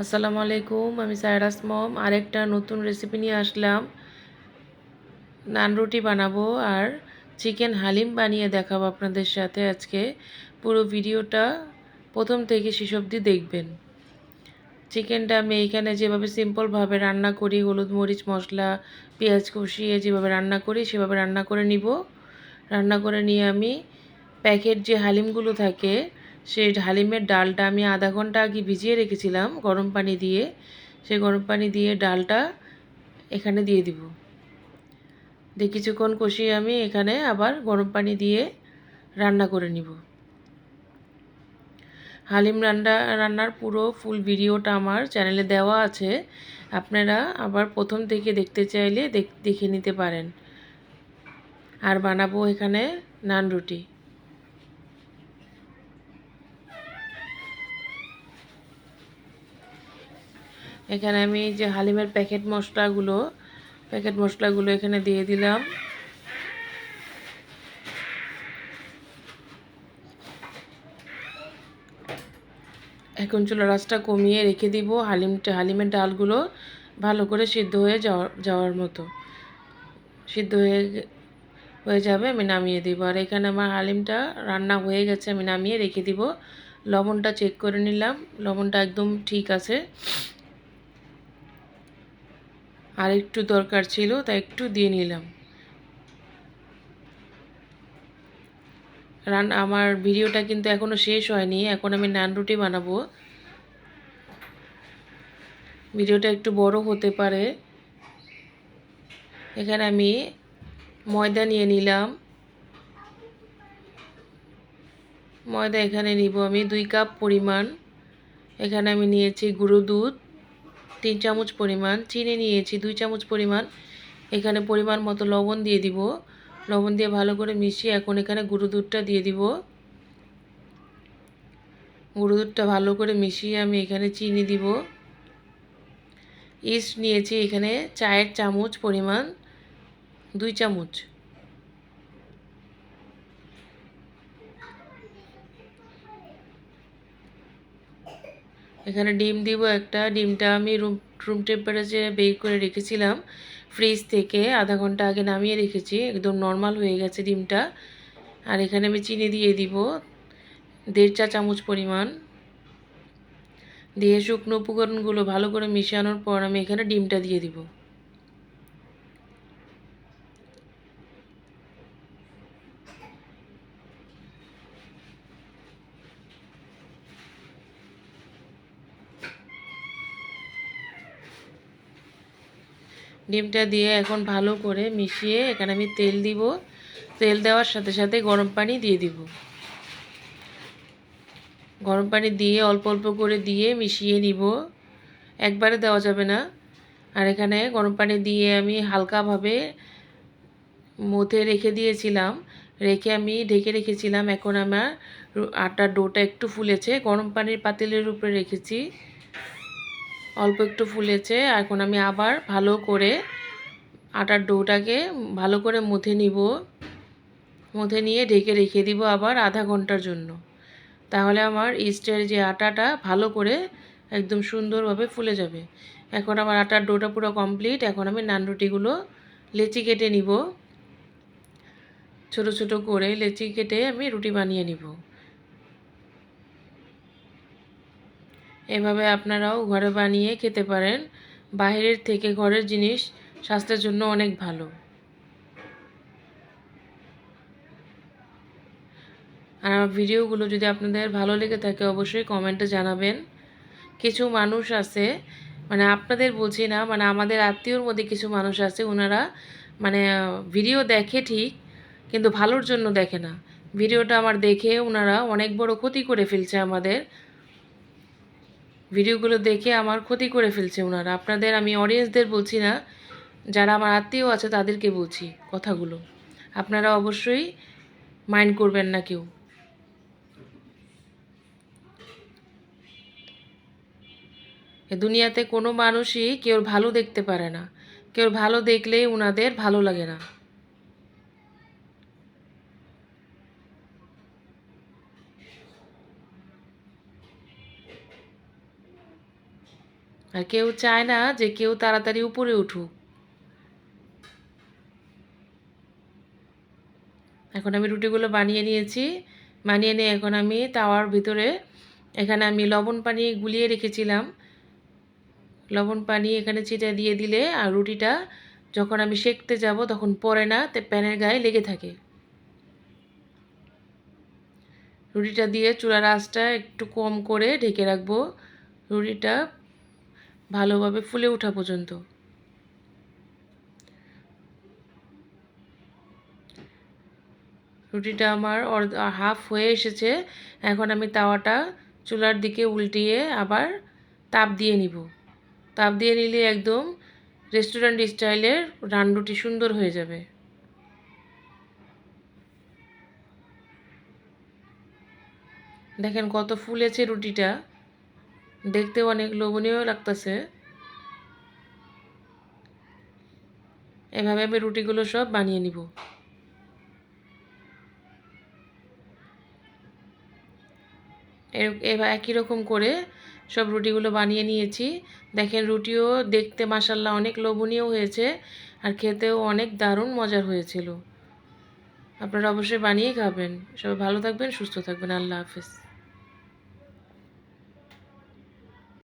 আসসালামু আলাইকুম, আমি সায়রাস মম। আরেকটা নতুন রেসিপি নিয়ে আসলাম। নান রুটি বানাবো আর চিকেন হালিম বানিয়ে দেখাবো আপনাদের সাথে আজকে। পুরো ভিডিওটা প্রথম থেকে শেষ অবধি দেখবেন। চিকেনটা আমি এইখানে যেভাবে সিম্পলভাবে রান্না করি, হলুদ, মরিচ, মশলা, পেঁয়াজ কষিয়ে যেভাবে রান্না করি, সেভাবে রান্না করে নিব। রান্না করে নিয়ে আমি প্যাকেট যে হালিমগুলো থাকে সেই হালিমের ডালটা আমি আধা ঘণ্টা আগে ভিজিয়ে রেখেছিলাম গরম পানি দিয়ে। সেই গরম পানি দিয়ে ডালটা এখানে দিয়ে দিব। দিয়ে কিছুক্ষণ কষিয়ে আমি এখানে আবার গরম পানি দিয়ে রান্না করে নিব। হালিম রান্না, রান্নার পুরো ফুল ভিডিওটা আমার চ্যানেলে দেওয়া আছে। আপনারা আবার প্রথম থেকে দেখতে চাইলে দেখে নিতে পারেন। আর বানাবো এখানে নান রুটি। এখানে আমি যে হালিমের প্যাকেট মশলাগুলো প্যাকেট মশলাগুলো এখানে দিয়ে দিলাম। এখন চুলা রাসটা কমিয়ে রেখে দিব হালিমটা হালিমের ডালগুলো ভালো করে সিদ্ধ হয়ে যাওয়ার যাওয়ার মতো। সিদ্ধ হয়ে হয়ে যাবে, আমি নামিয়ে দিব। আর এখানে আমার হালিমটা রান্না হয়ে গেছে, আমি নামিয়ে রেখে দিব। লবণটা চেক করে নিলাম, লবণটা একদম ঠিক আছে। আর একটু দরকার ছিল, তাই একটু দিয়ে নিলাম। রান, আমার ভিডিওটা কিন্তু এখনও শেষ হয়নি, এখন আমি নান রুটি বানাবো। ভিডিওটা একটু বড় হতে পারে। এখানে আমি ময়দা নিয়ে নিলাম। ময়দা এখানে নিব আমি, দুই কাপ পরিমাণ। এখানে আমি নিয়েছি গুঁড়ো দুধ। তিন চামচ পরিমাণ, চিনি নিয়েছি দুই চামচ পরিমাণ। এখানে পরিমাণ মতো লবণ দিয়ে দিব। লবণ দিয়ে ভালো করে মিশিয়ে এখন এখানে গুঁড়ো দুধটা দিয়ে দিব। গুঁড়ো দুধটা ভালো করে মিশিয়ে আমি এখানে চিনি দিব। ইস্ট নিয়েছি এখানে চায়ের চামচ পরিমাণ দুই চামচ। এখানে ডিম দিব একটা। ডিমটা আমি রুম রুম টেম্পারেচারে বেক করে রেখেছিলাম। ফ্রিজ থেকে আধা ঘণ্টা আগে নামিয়ে রেখেছি। একদম নর্মাল হয়ে গেছে ডিমটা। আর এখানে আমি চিনি দিয়ে দিব। দেড় চা চামচ পরিমাণ। দিয়ে শুকনো উপকরণগুলো ভালো করে মিশানোর পর আমি এখানে ডিমটা দিয়ে দিব। ডিমটা দিয়ে এখন ভালো করে মিশিয়ে এখানে আমি তেল দিব। তেল দেওয়ার সাথে সাথে গরম পানি দিয়ে দিব। গরম পানি দিয়ে অল্প অল্প করে দিয়ে মিশিয়ে নিব। একবারে দেওয়া যাবে না। আর এখানে গরম পানি দিয়ে আমি হালকাভাবে মধ্যে রেখে দিয়েছিলাম। রেখে আমি ঢেকে রেখেছিলাম। এখন আমার আটার ডোটা একটু ফুলেছে। গরম পানির পাতিলের উপরে রেখেছি। অল্প একটু ফুলেছে, এখন আমি আবার ভালো করে আটার ডোটাকে ভালো করে মুথে নিব। মুথে নিয়ে ঢেকে রেখে দিব আবার আধা ঘণ্টার জন্য। তাহলে আমার ইস্টের যে আটাটা ভালো করে একদম সুন্দরভাবে ফুলে যাবে। এখন আমার আটার ডোটা পুরো কমপ্লিট, এখন আমি নান রুটিগুলো লেচি কেটে নিব। ছোট ছোট করে লেচি কেটে আমি রুটি বানিয়ে নিব। এভাবে আপনারাও ঘরে বানিয়ে খেতে পারেন। বাইরের থেকে ঘরের জিনিস স্বাস্থ্যের জন্য অনেক ভালো। আর আমার ভিডিওগুলো যদি আপনাদের ভালো লেগে থাকে, অবশ্যই কমেন্টে জানাবেন। কিছু মানুষ আছে মানে আপনাদের বলছি না মানে আমাদের আত্মীয়র মধ্যে কিছু মানুষ আছে ওনারা মানে ভিডিও দেখে ঠিক, কিন্তু ভালোর জন্য দেখে না। ভিডিওটা আমার দেখে ওনারা অনেক বড় ক্ষতি করে ফেলছে আমাদের। ভিডিওগুলো দেখে আমার ক্ষতি করে ফেলছে ওনারা আপনাদের আমি অডিয়েন্সদের বলছি না, যারা আমার আত্মীয় আছে তাদেরকে বলছি কথাগুলো। আপনারা অবশ্যই মাইন্ড করবেন না কেউ। দুনিয়াতে কোনো মানুষই কেউ ভালো দেখতে পারে না। কেউ ভালো দেখলেই ওনাদের ভালো লাগে না। আর কেউ চায় না যে কেউ তাড়াতাড়ি উপরে উঠুক। এখন আমি রুটিগুলো বানিয়ে নিয়েছি। বানিয়ে নিয়ে এখন আমি তাওয়ার ভিতরে এখানে আমি লবণ পানি গুলিয়ে রেখেছিলাম। লবণ পানি এখানে ছিটে দিয়ে দিলে আর রুটিটা যখন আমি সেঁকতে যাব তখন পরে না, তে প্যানের গায়ে লেগে থাকে। রুটিটা দিয়ে চুলার আঁচটা একটু কম করে ঢেকে রাখব। রুটিটা ভালোভাবে ফুলে ওঠা পর্যন্ত। রুটিটা আমার হাফ হয়ে এসেছে। এখন আমি তাওয়াটা চুলার দিকে উল্টিয়ে আবার তাপ দিয়ে নিব। তাপ দিয়ে নিলে একদম রেস্টুরেন্ট স্টাইলের রান রুটি সুন্দর হয়ে যাবে। দেখেন কত ফুলেছে রুটিটা। দেখতেও অনেক লোভনীয় লাগতেছে। এভাবে আমি রুটিগুলো সব বানিয়ে নিব। এবার একই রকম করে সব রুটিগুলো বানিয়ে নিয়েছি। দেখেন রুটিও দেখতে মাসাল্লাহ অনেক লোভনীয় হয়েছে আর খেতেও অনেক দারুণ মজার হয়েছিল। আপনারা অবশ্যই বানিয়ে খাবেন। সবাই ভালো থাকবেন, সুস্থ থাকবেন। আল্লাহ হাফেজ।